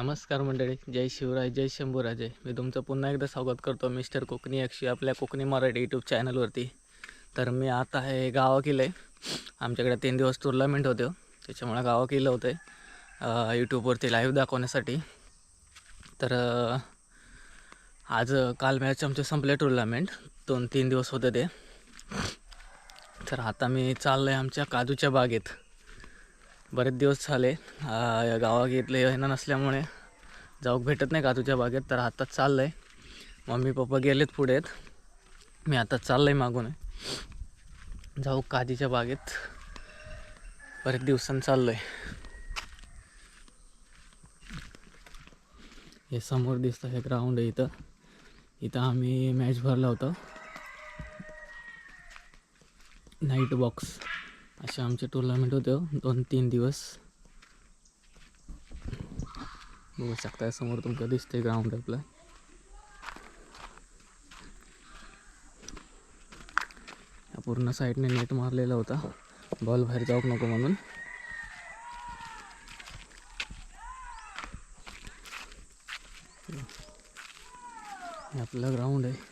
नमस्कार मंडळी जय शिवराय जय शंभूराजे. मी तुमचं पुन्हा एकदा स्वागत करतो मिस्टर कोकणी अक्षी आपल्या कोकणी मराठी यूट्यूब चॅनलवरती तर मी आता आहे गावा केलं आहे आमच्याकडे तीन दिवस टुर्नामेंट होते हो. त्याच्यामुळे गावा केलं होतं आहे यूट्यूबवरती लाईव्ह दाखवण्यासाठी. तर आज काल मॅच आमचे संपले टुर्नामेंट दोन तीन दिवस होते ते. तर आता मी चाललो आहे आमच्या काजूच्या बागेत. बरेच दिवस झाले आ, या येणं नसल्यामुळे जाऊ भेटत नाही काजूच्या बागेत? तर आता चाललं आहे मम्मी पप्पा गेलेत पुढे आहेत. मी आता चाललं आहे मागून. आहे जाऊ काजीच्या बागेत. बरेच दिवसांनी चाललो आहे हे समोर दिसतं हे ग्राउंड आहे इथं. इथं आम्ही मॅच भरला होता. नाईट बॉक्स असे आमचे टुर्नामेंट होते हो. दोन तीन दिवस. बघू शकता समोर तुमचं दिसते ग्राउंड आपलं. पूर्ण साईडने नेट मारलेला होता. बॉल बाहेर जाऊ नको म्हणून. हे आपलं ग्राउंड आहे.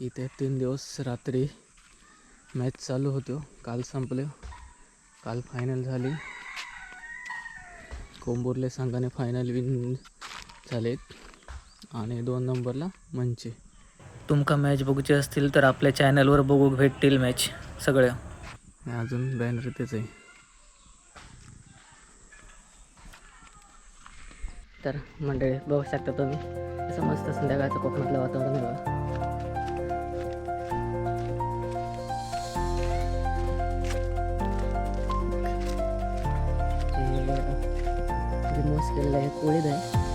इथे तीन दिवस रात्री मॅच चालू होतो. काल संपले. काल फायनल झाली. कोंबुर्ले संघाने फायनल विन झालेत. आणि दोन नंबरला मंचे. तुमका मॅच बघूचे असतील तर आपल्या चॅनलवर बघू भेटतील मॅच सगळ्या. अजून बॅनर तेच आहे. तर मंडळी बघू शकता तुम्ही. असं मस्त संध्याकाळचं कोकणातलं वातावरण आहे बघा. हे रिमूव्ह केलेलं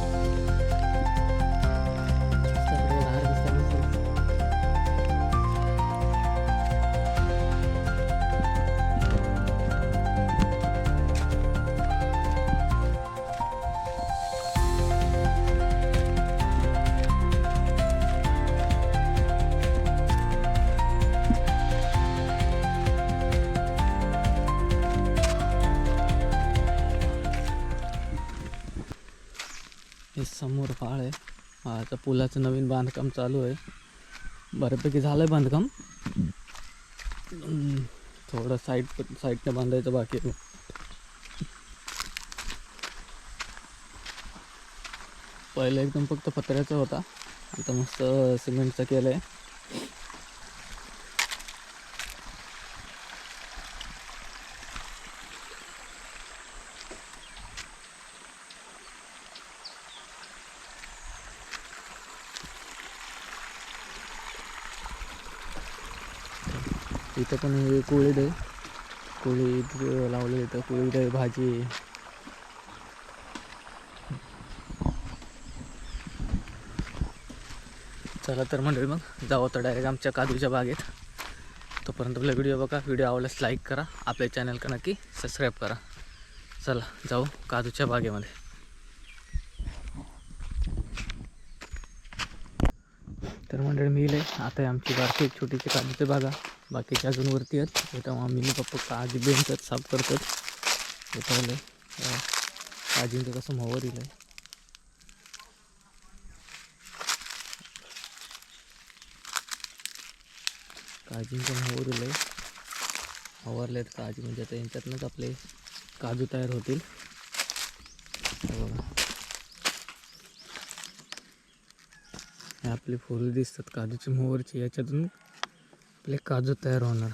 आता पुलाचं नवीन बांधकाम चालू आहे. बऱ्यापैकी झालं आहे बांधकाम थोडं साईड साईडनं बांधायचं बाकी आहे. पहिलं एकदम फक्त पत्र्याचा होता. आता मस्त सिमेंटचा केलं आहे इथं पण हे कुळीद आहे कुळीद लावलं इथं कुळीद आहे भाजी. आहे. चला तर मंडळी मग जाऊ आता डायरेक्ट आमच्या काजूच्या बागेत. तोपर्यंत आपला व्हिडिओ बघा. व्हिडिओ आवडल्यास लाईक करा. आपल्या चॅनलला नक्की सबस्क्राईब करा. चला जाऊ काजूच्या बागेमध्ये. तर मंडळी मी आहे आता आमची बारकी छोटीची काजूचे बागा. बाकीच्या अजून वरती आहेत. इथं मम्मी पप्पा काजी बेंचत साफ करतात. इथं काजींचं कसं मोवर येईल आहे काजींचं मोवर येईल आहे फवारले आहेत काजी. म्हणजे आता यांच्यातनंच आपले काजू तयार होतील. बघा. हे आपली फुलं दिसतात काजूची मोहरची. याच्यातून आपले काजू तयार होणार.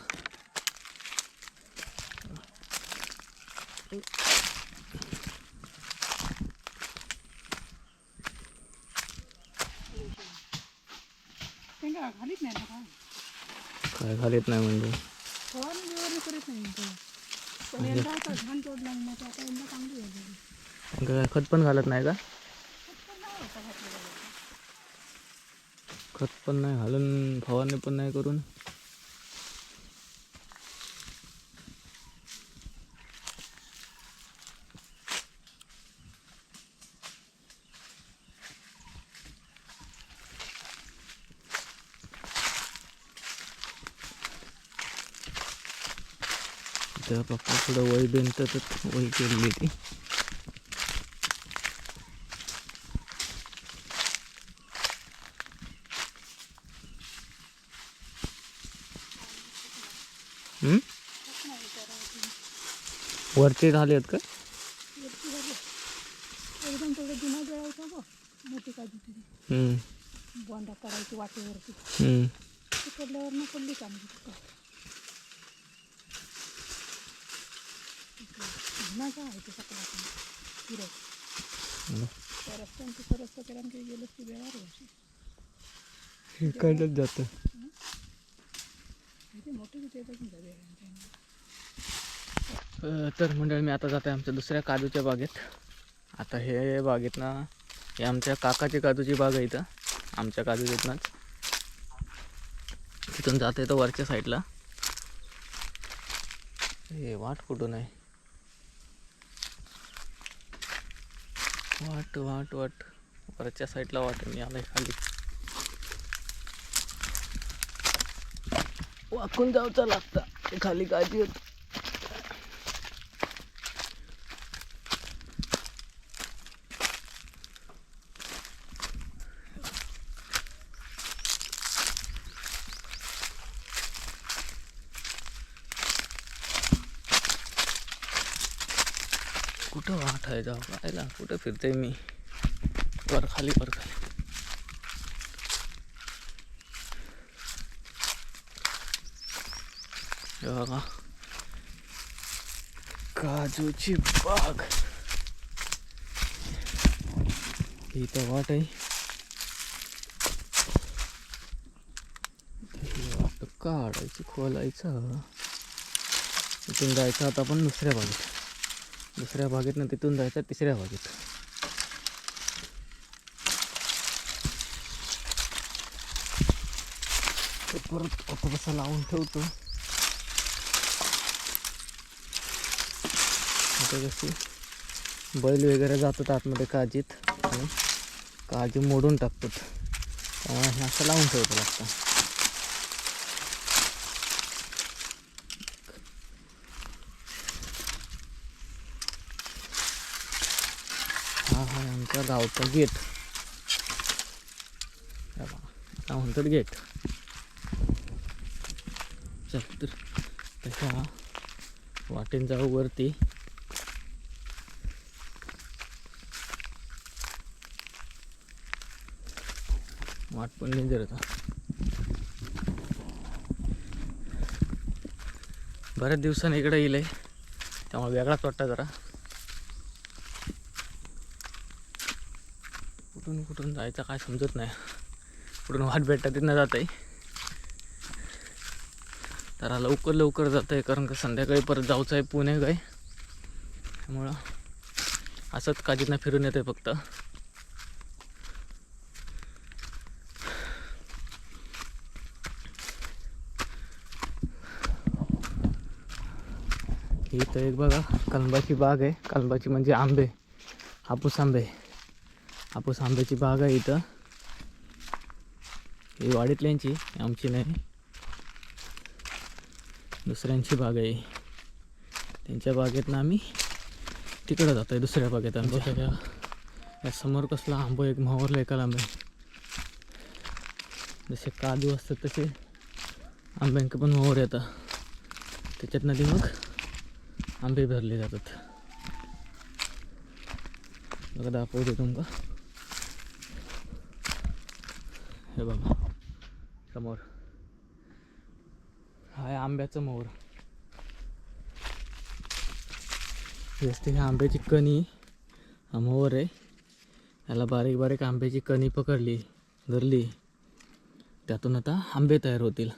काय घालीत नाही म्हणजे? काय खत पण घालत नाही का? खत पण नाही घालून फवारणी पण नाही करून. त्या पप्पा थोडं वय बेनतात वय केलेली ती हम्म? वरचे झाले आहेत का वरती झालं. एकदम थोडं जुना जळायचा बघ मोठी काजू तिथे हम्म, बोंडा काढायची वाटेवरती हम्म. ती पडल्यावर मग पडली चांगली तिथं. जुनाचा आहे ते सगळा फिरत हम्म. त्या रस्त्याने तिथं रस्ता केला आणि काही गेलं की वेळावर व्हायची इकडंच जातं इथे मोठे तिथे येतात झाले अ, तर मंडळ मी आता जात आहे आमच्या दुसऱ्या काजूच्या बागेत. आता हे बागेत ना हे आमच्या काकाची काजूची बाग आहे इथं आमच्या काजूच्यातनंच. तिथून जात येतं वरच्या साईडला. हे वाट कुठून आहे? वाट वाट वाट. वरच्या साईडला वाट मी आलाय खाली. वाकून जाऊचा लागता खाली काळजी होत कुठं वाट आहे जाऊ पाहायला कुठं फिरते मी? वर खाली वर खाली. बघा. काजूची बाग. इथं वाट आहे. वाट काढायची खोलायचं. इथून जायचं आता आपण दुसऱ्या बाजूला दुसऱ्या बागेत ना तिथून जायचं तिसऱ्या बागेत. ते परत ऑटो कसा लावून ठेवतो. आता कशी बैल वगैरे जातात आतमध्ये काजीत आणि काजू मोडून टाकतात. त्यामुळे असं लावून ठेवतो लागतं हा हा गावचा गेट. काय म्हणतात गेट? चल तर त्याच्या वाटेन जाऊ वरती वाट पण डेंजर होता बऱ्याच दिवसांनी इकडे येईल त्यामुळे वेगळाच वाटतं जरा. कुठून कुठून जायचं काय समजत नाही. कुठून वाट भेटतात तिथनं जात आहे तर लवकर लवकर जात आहे कारण का संध्याकाळी परत जाऊचं आहे पुणे काय. त्यामुळं असंच काजींना फिरून येते फक्त. ही तर एक बघा कलंबाची बाग आहे. कलंबाची म्हणजे आंबे हापूस आंबे. हापूस आंब्याची बाग आहे इथं. ही वाडीतल्यांची आमची नाही. दुसऱ्यांची बाग आहे. त्यांच्या बागेतनं आम्ही तिकडं जातो आहे दुसऱ्या बागेत आमच्या. त्या या समोर कसला आंबो एक मावरला एका आंबे जसे काजू असतात तसे आंब्यांक पण मोहर येतं त्याच्यात नदी मग आंबे भरले जातात. बघा दाखवतो तुमका हे बघा. समोर. हा आंब्याचं आंब्याचं मोहर ही ह्या आंब्याची कणी. हा मोर आहे. याला बारीक बारीक आंब्याची कणी पकडली धरली. त्यातून आता आंबे तयार होतील.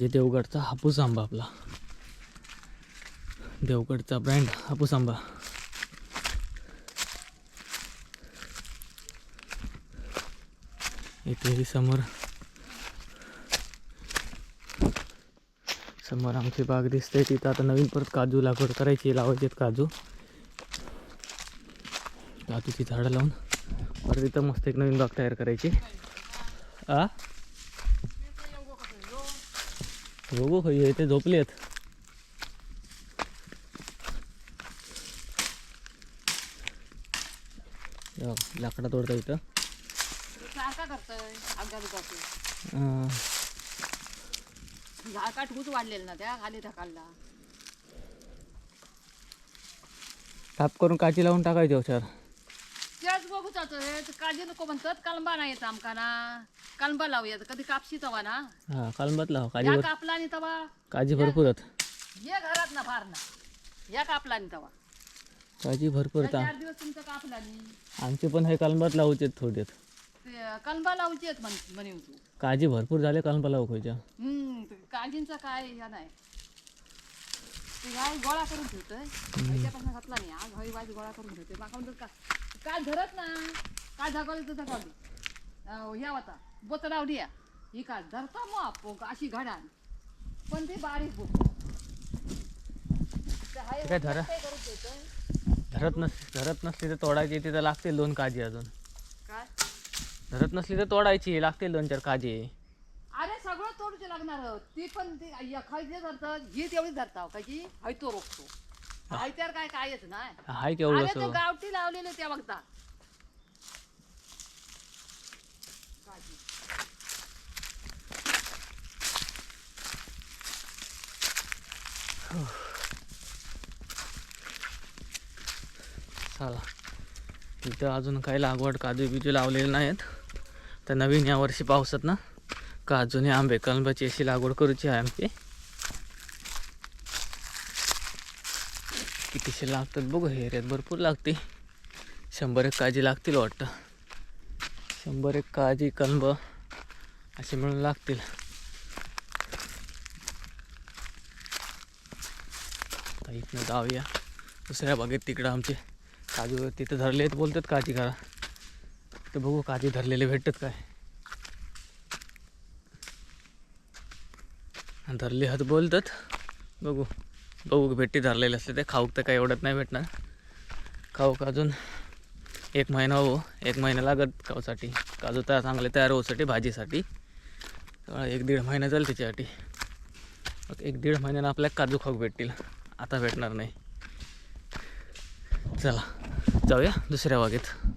जे देवगडचा हापूस आंबा आपला. देवगडचा ब्रँड हापूस आंबा. इथे समोर. समोर आमची बाग दिसते. तिथं आता नवीन परत काजू लागवड करायची. लावायची काजू. काजूची झाडं लावून परत तिथं मस्त एक नवीन बाग तयार करायची. आ? हो, हो, हो, बघू खाई ते झोपले आहेत. लाकडा तोडता इथं. झाड काटकूच वाढलेलं ना त्या खाली ढकालला. ताप करून काची लावून टाकायची औषध तेच बघू जातो हे. काळजी नको म्हणतात कलंबा नाही येत आमका ना. कलंबा लावूया तर कधी कापशी तवा ना. हा कालमत लाव काजी या भर कापला आणि तवा काजी भरपूर आहेत. ये घरात ना फार ना. या कापला आणि तवा. काजी भरपूर या आहेत चार दिवस तुमचं कापला आणि आमचे पण हे कालमत लावचे थोडे ते कलंबा लावची आहेत म्हण म्हणे तू काजी भरपूर झाले कालमत लावू खायच्या हम्म ते काळजींचा काय या नाही. ते गाय गोळा करून ठेवतोय. घातला नाही. आज हवी गोळा करून ठेवते माका म्हणतात का काय धरत ना काय तर होता लावली या ही काय धरता मग अशी घडान पण ते बारीक बोक ते हाय ते काय धरा? काय करून ठेवतोय. धरत नस धरत नसली तर तोडायची तिथं लागतील दोन काजी अजून. धरत नसली तर तोडायची लागतील दोन चार काजी. अरे सगळं तोडूचे लागणार ती पण ती खायचे धरतं जी तेवढी धरता काची हय तो रोखतो. हाय तर काय कायच नाही. हाय केवढं अरे तो असं. गावठी लावलेले त्या बघता. चला. इथं अजून काही लागवड काजू बिजू लावलेले नाहीत. तर नवीन यावर्षी पावसात ना काजूने आंबे कलंबाची अशी लागवड करूची आहे आमची. कितीशे लागतात बघू हे एरियात भरपूर लागते. शंभर एक काजी लागतील वाटतं. शंभर एक काजी कलंब असे मिळून लागतील. इथनं जाऊया. दुसऱ्या बागेत तिकडं आमचे काजू तिथं धरले आहेत बोलतात काजी करा तर बघू काजी धरलेले भेटतात काय. धरले हात बोलतात. बघू बघू भेटी धरलेले असले ते खाऊक तर काही एवढ्यात नाही भेटणार. खाऊक अजून एक महिना हो एक महिना लागत खाऊसाठी. काजू तयार चांगले तयार होऊसाठी भाजीसाठी. एक दीड महिना जाईल त्याच्यासाठी. मग एक दीड महिन्यानं आपल्याला काजू खाऊक भेटतील. आता भेटणार नाही. चला जाऊया दुसऱ्या बागेत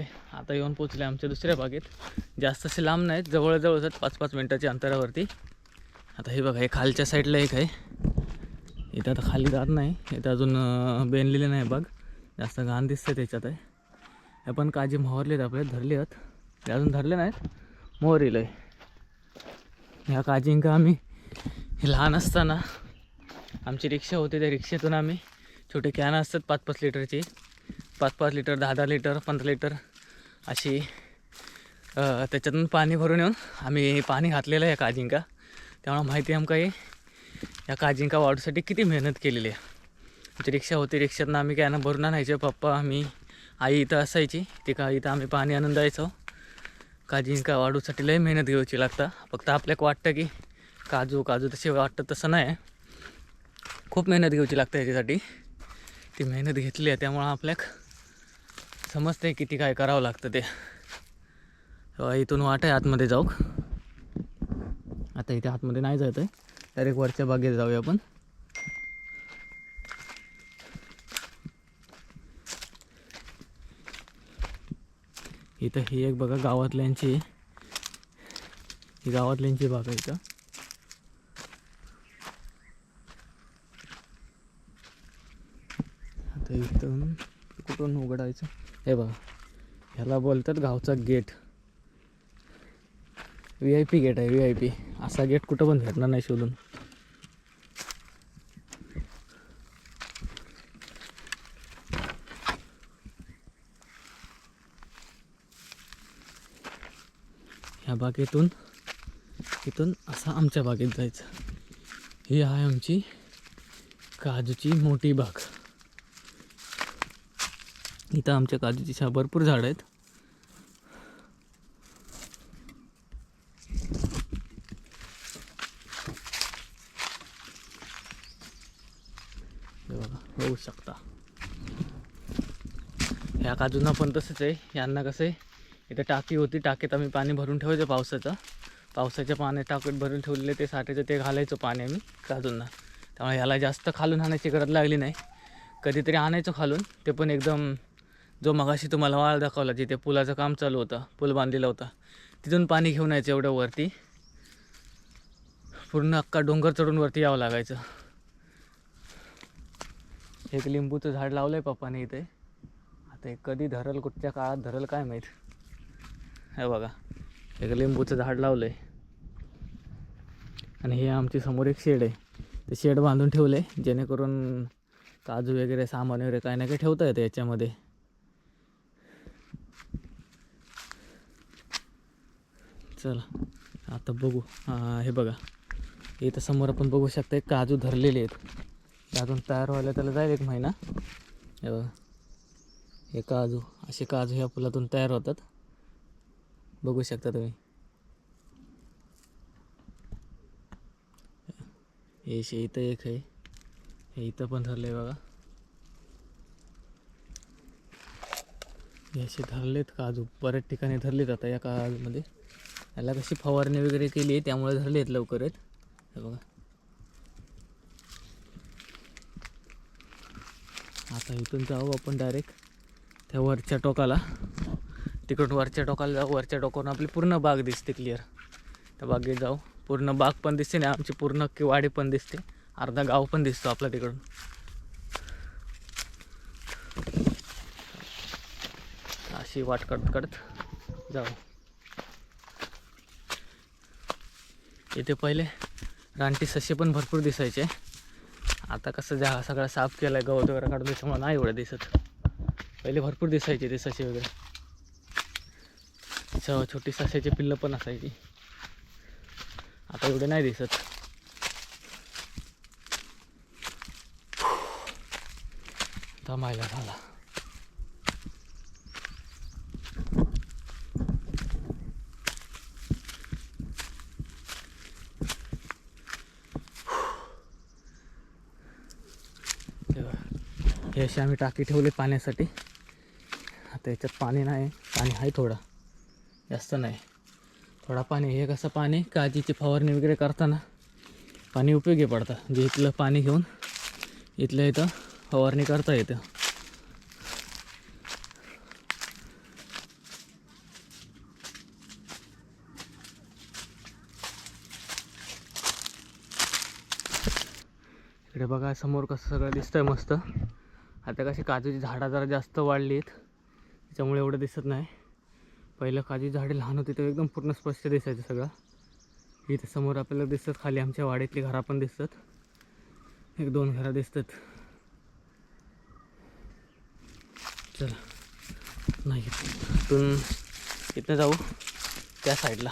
तर आता येऊन पोचले आमच्या दुसऱ्या बागेत. जास्त असे लांब नाहीत जवळजवळ पाच पाच मिनटाच्या अंतरावरती. आता हे बघा हे खालच्या साईडला एक आहे. इथं आता खाली जात नाही. इथं अजून बेनलेली बेनलेले नाही बाग. जास्त घाण दिसते त्याच्यात आहे. हे पण काजी मोहरलेत आपले धरले आहेत. ते अजून धरले नाहीत. मोहरील आहे ह्या काजींका आम्ही लहान असताना आमची रिक्षा होती त्या रिक्षेतून आम्ही छोटे कॅन असतात पाच पाच लिटरची. पाच पाच लिटर दहा दहा लिटर पंधरा लिटर अशी त्याच्यातून पाणी भरून येऊन आम्ही पाणी घातलेलं आहे या काजिंका. त्यामुळे माहिती आहे आमका हे या काजिंका वाढूसाठी किती मेहनत केलेली आहे. आमची रिक्षा होती रिक्षातनं आम्ही कॅनं भरून आणायचे पप्पा आम्ही आई इथं असायची ती का इथं आम्ही पाणी आणून द्यायचो. काजिंका वाढूसाठी लय मेहनत घ्यायची लागतं. फक्त आपल्याक वाटतं की काजू काजू तसे वाटतं तसं नाही. खूप मेहनत घ्यायची लागतं याच्यासाठी. ती मेहनत घेतली आहे त्यामुळं आपल्याक समजते किती काय करावं लागतं ते. इथून वाट आहे आतमध्ये जाऊ आता इथे आतमध्ये नाही जायचं आहे डायरेक्ट वरच्या बागेत जाऊया आपण. इथं ही एक बघा गावातल्यांची. ही गावातल्यांची बाग आहे इथं. आता इथून कुठून उघडायचं? हे बघा. ह्याला बोलतात गावचा gate. V I P gate आहे व्ही आय पी असा गेट कुठं पण भेटणार नाही शोधून. ह्या बागेतून इथून असा आमच्या बागेत जायचं. ही आहे आमची काजूची मोठी बाग. इथं आमच्या काजूची छा भरपूर झाडं आहेत. बघू शकता. ह्या काजूंना पण तसंच आहे. यांना कसं आहे इथं टाकी होती. टाकीत आम्ही पाणी भरून ठेवायचं पावसाचं. पावसाच्या पाण्यात टाकीत भरून ठेवलेले ते साठायचं ते घालायचं पाणी आम्ही काजूंना. त्यामुळे ह्याला जास्त खालून आणायची गरज लागली नाही. कधीतरी आणायचो खालून. ते पण एकदम जो मगाशी तुम्हाला वाळ दाखवला जिथे पुलाचं काम चालू होतं पूल बांधलेला होता तिथून पाणी घेऊन यायचं एवढं वरती. पूर्ण अख्खा डोंगर चढून वरती यावं लागायचं. एक लिंबूचं झाड लावलं आहे पप्पाने इथे. आता कधी धरल कुठच्या काळात धरल काय माहीत. हे बघा एक लिंबूचं झाड लावलं आहे आणि हे आमची समोर एक शेड आहे. ते शेड बांधून ठेवलं आहे जेणेकरून काजू वगैरे सामान वगैरे काय ना काही ठेवता येतं याच्यामध्ये. चला आता बघू. हे बघा. इथं समोर आपण बघू शकता एक काजू धरलेले आहेत. ते अजून तयार व्हायला त्याला जाईल एक महिना. हे बघा. हे काजू असे काजू ह्या फुलातून तयार होतात. बघू शकता तुम्ही. हे शे इथं एक आहे. हे इथं पण धरले बघा. हे असे धरलेत काजू. बऱ्याच ठिकाणी धरलेत आता या काजूमध्ये. याला कशी फवारणी वगैरे केली आहे त्यामुळे धरले आहेत लवकर हे बघा. आता इथून जाऊ आपण डायरेक्ट त्या वरच्या टोकाला. तिकडून वरच्या टोकाला जाऊ वरच्या टोकावरून आपली पूर्ण बाग दिसते क्लिअर त्या बागेत जाऊ. पूर्ण बाग पण दिसते आणि आमची पूर्ण वाडी पण दिसते. अर्धा गाव पण दिसतो आपला तिकडून. अशी वाट करत जाऊ. इथे पहिले रानटी ससे पण भरपूर दिसायचे. आता कसं जा सगळा साफ केला आहे गवत वगैरे काढून त्याच्यामुळे नाही एवढं दिसत. पहिले भरपूर दिसायचे ते ससे वगैरे. छ छोटी सस्याची पिल्लं पण असायची. आता एवढे नाही दिसत. थांबायला झाला तेव्हा हे असे आम्ही टाकी ठेवले पाण्यासाठी. आता याच्यात पाणी नाही पाणी आहे थोडा. जास्त नाही. थोडा पाणी हे कसं पाणी? काजीची फवारणी वगैरे करताना पाणी उपयोगी पडतं. जे इथलं पाणी घेऊन इथलं इथं फवारणी करता येतं. इकडे बघा समोर कसं सगळं दिसतंय मस्त. आता कशी काजूची झाडं जरा जास्त वाढली आहेत त्याच्यामुळे एवढं दिसत नाही. पहिलं काजू झाडे लहान होती तर एकदम पूर्ण स्पष्ट दिसायचं सगळं. इथे समोर आपल्याला दिसतात खाली आमच्या वाडीतली घरं पण दिसतात. एक दोन घरं दिसतात. चला नाही इथून इथं जाऊ त्या साईडला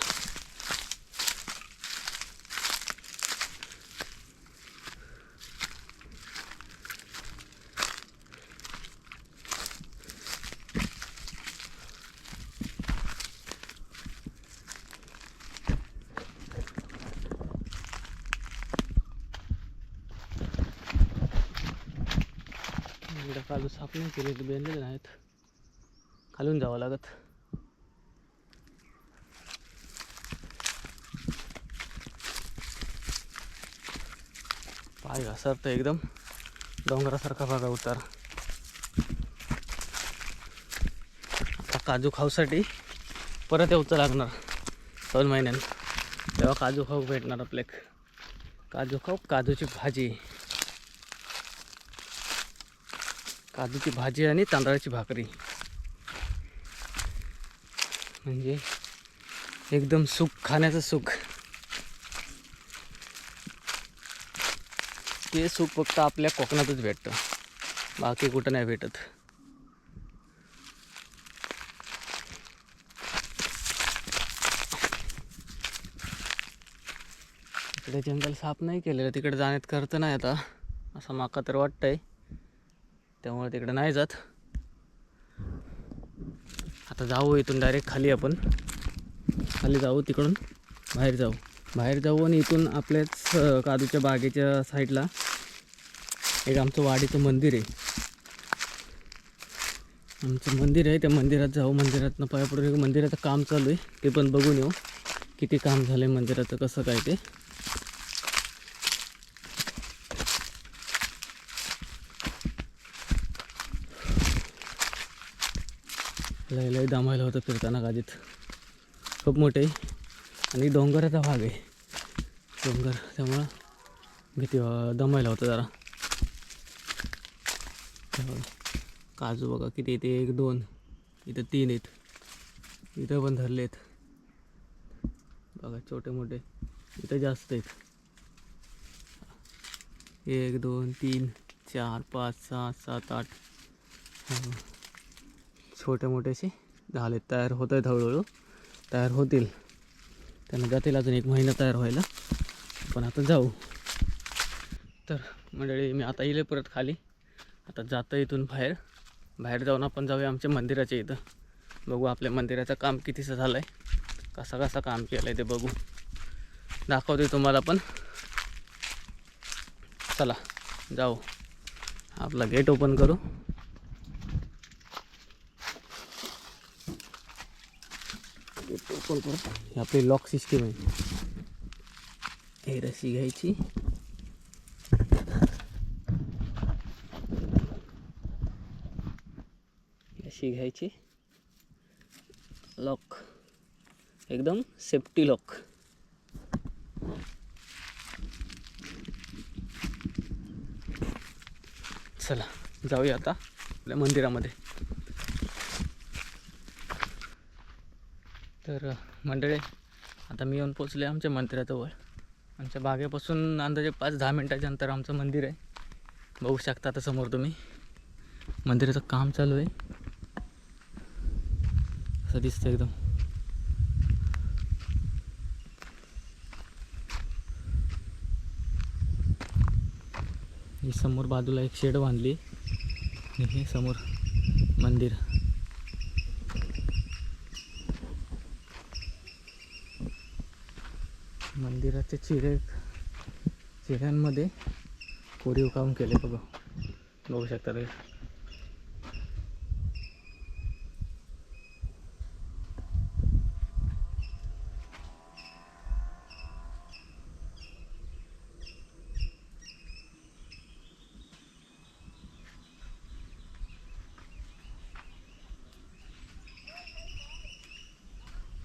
इकडं काजू साफ नाही केले बेंदलेले नाहीत खालून जावं लागत. पाय घसरतं एकदम. डोंगरासारखा भागा उतार. आता काजू खाऊसाठी परत यावचं लागणार. दोन महिन्यानं. तेव्हा काजू खाऊ भेटणार आपल्याक. काजू खाऊ काजूची भाजी. काजूची भाजी आणि तांदळाची भाकरी. म्हणजे एकदम सुख खाण्याचं सुख. ते सुख फक्त आपल्या कोकणातच भेटतं. बाकी कुठं नाही भेटत. इकडे जंगल साफ नाही केलेलं तिकडे जाण्यात खर्च नाही आता. असं माका तर वाटतंय. त्यामुळे तिकडे नाही जात. आता जाऊ इथून डायरेक्ट खाली आपण. खाली जाऊ तिकडून. बाहेर जाऊ. बाहेर जाऊ आणि इथून आपल्याच काजूच्या बागेच्या साईडला एक आमचं वाडीचं मंदिर आहे. आमचं मंदिर आहे. त्या मंदिरात जाऊ. मंदिरातनं पाया पडून मंदिराचं काम चालू आहे. ते पण बघून येऊ. किती काम झालं आहे मंदिराचं कसं काय ते. लय लय दमायला होतं फिरताना गाडीत खूप मोठे. आहे आणि डोंगराचा भाग आहे. डोंगर त्यामुळं भीती दमायला होतं जरा. काजू बघा किती येते एक दोन. इथं तीन आहेत. इथं पण धरले आहेत. बघा छोटे मोठे. इथं जास्त आहेत. एक दोन तीन चार पाच सहा सात आठ. छोटे मोठे असे झाले तयार होत आहेत हळूहळू. तयार होतील. त्यांना जातील अजून एक महिना तयार व्हायला. पण आता जाऊ. तर मंडळी मी आता येईल परत खाली. आता जातं इथून बाहेर. बाहेर जाऊन आपण जाऊया आमच्या मंदिराच्या इथं. बघू आपल्या मंदिराचं काम कितीचं झालं आहे कसा कसा काम केलं आहे ते बघू. दाखवते तुम्हाला पण. चला जाऊ. आपला गेट ओपन करू. गेट ओपन करू ही आपली लॉक सिस्टीम आहे. हे रशी घ्यायची. अशी घ्यायची. लॉक एकदम सेफ्टी लॉक चला जाऊया आता आपल्या मंदिरामध्ये. तर मंडळी आता मी येऊन पोचले आमच्या मंदिराजवळ. आमच्या बागेपासून अंदाजे पाच दहा मिनटाच्या अंतर आमचं मंदिर आहे. बघू शकता आता समोर तुम्ही. मंदिराचं काम चालू आहे. असं दिसतं एकदम. ही समोर बाजूला एक शेड बांधली आणि हे समोर मंदिर. मंदिराच्या चिरे चिऱ्यांमध्ये कोरीव काम केले बघा बघू शकता रे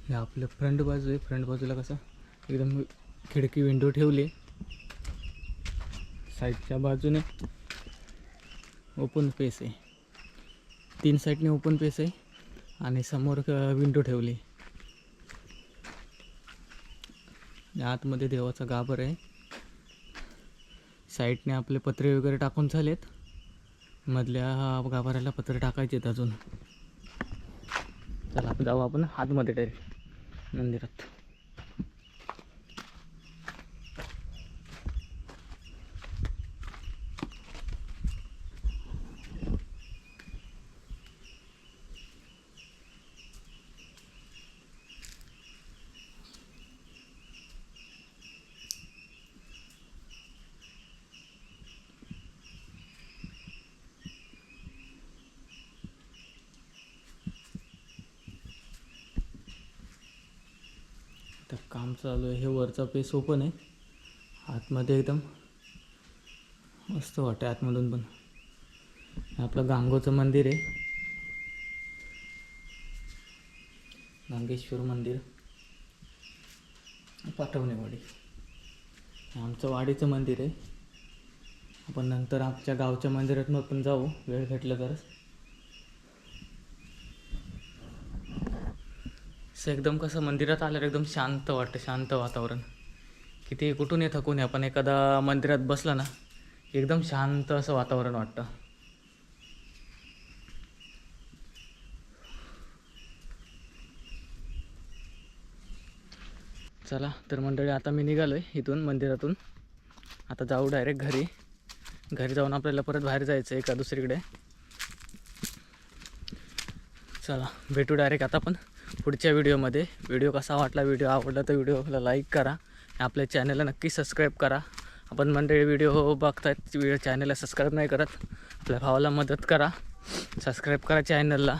हे आपलं फ्रंट बाजू आहे. फ्रंट बाजूला कसं? एकदम खिडकी विंडो ठेवली. साईडच्या बाजूने ओपन पेस आहे. तीन साईडने ओपन पेस आहे आणि समोर विंडो ठेवली. आतमध्ये देवाचा गाभर आहे. साईडने आपले पत्रे वगैरे टाकून झालेत. मधल्या गाभाऱ्याला पत्रे टाकायचे आहेत अजून. चला आपण जाऊ आपण आतमध्ये डायरेक्ट मंदिरात तर काम चालू आहे. हे वरचा पेस ओपन आहे. आतमध्ये एकदम मस्त वाटतं आतमधून पण. आपलं गांगोचं मंदिर आहे. नागेश्वर मंदिर. पाठवणेवाडी आमचं वाडीचं मंदिर आहे. आपण नंतर आमच्या गावच्या मंदिरात मग पण जाऊ. वेळ भेटलं तरच. असं एकदम कसं मंदिरात आल्यावर एकदम शांत वाटतं शांत वातावरण. किती कुठून येतं कोणी आपण एखादा मंदिरात बसलं ना एकदम शांत असं वातावरण वाटतं. चला तर मंडळी आता मी निघालो आहे इथून मंदिरातून. आता जाऊ डायरेक्ट घरी. घरी जाऊन आपल्याला परत बाहेर जायचं आहे का दुसरीकडे. चला भेटू डायरेक्ट आता पण. पुढच्या व्हिडिओमध्ये. व्हिडिओ कसा वाटला व्हिडिओ आवडला तर व्हिडिओला लाईक करा. आपल्या चॅनलला नक्की सबस्क्राईब करा. आपण मंडळी व्हिडिओ बघतायत व्हिडिओ चॅनलला सबस्क्राईब नाही करत आपल्या भावाला मदत करा. सबस्क्राईब करा चॅनलला.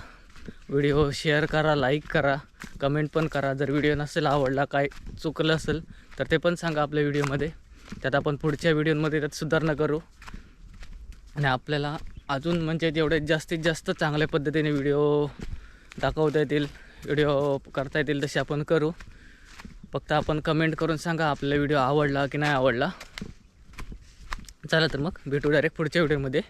व्हिडिओ शेअर करा लाईक करा. कमेंट पण करा. जर व्हिडिओ नसेल आवडला काय चुकलं असेल तर ते पण सांगा आपल्या व्हिडिओमध्ये. त्यात आपण पुढच्या व्हिडिओमध्ये त्यात सुधारणा करू. आणि आपल्याला अजून म्हणजे तेवढे जास्तीत जास्त चांगल्या पद्धतीने व्हिडिओ दाखवता येतील व्हिडिओ करता येतील तसे आपण करू. फक्त आपण कमेंट करून सांगा आपला व्हिडिओ आवडला की नाही आवडला. चला तर मग भेटू डायरेक्ट पुढच्या व्हिडिओमध्ये